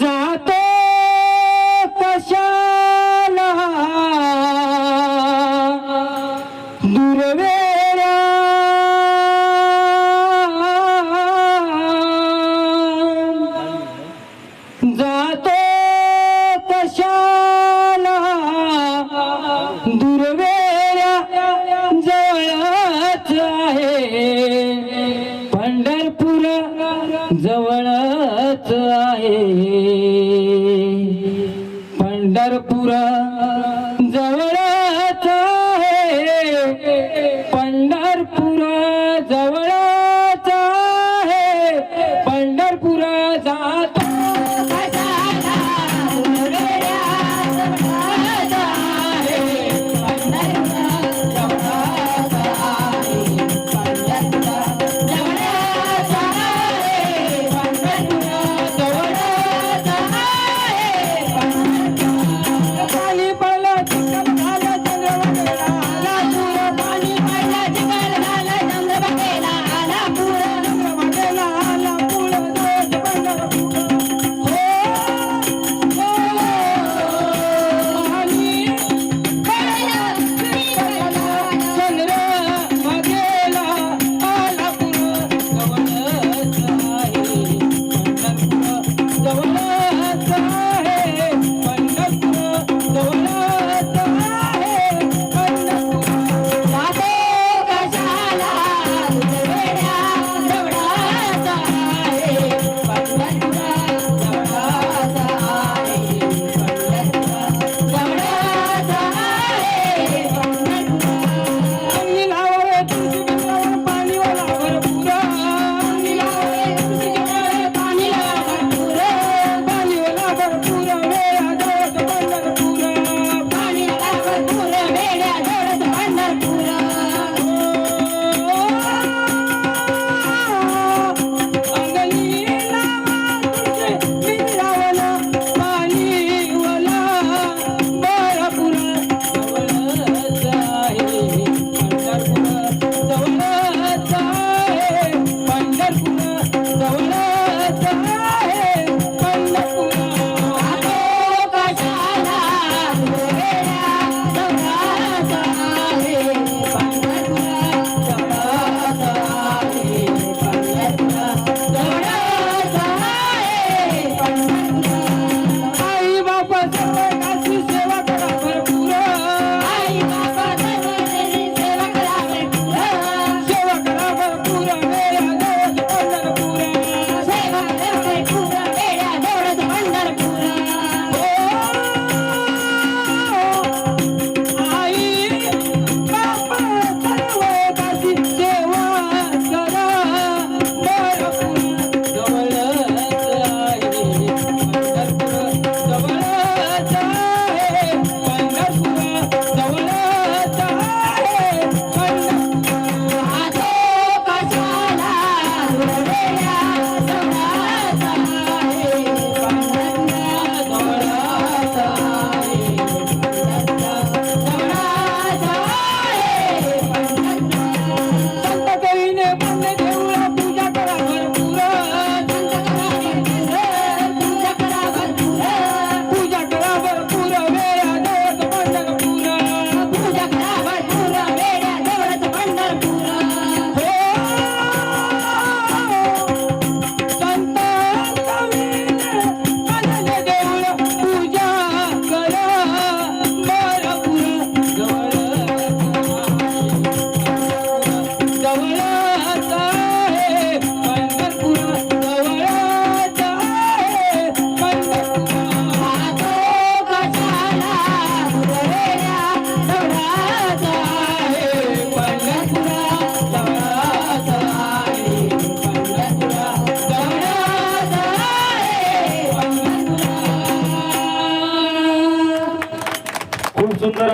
जातो कशाला? दुर्वेरा जातो कशा जवळच आहे. पंढरपूर जवळच आहे. पंढरपूर जवळच आहे. पंढरपूर जात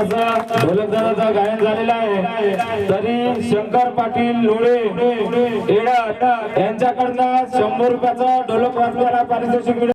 असा ढोलकदानाचा गायन झालेला आहे. तरी शंकर पाटील लोळे एडा यांच्याकडनं शंभर रुपयाचा ढोलक वाजवायला पारितोषिक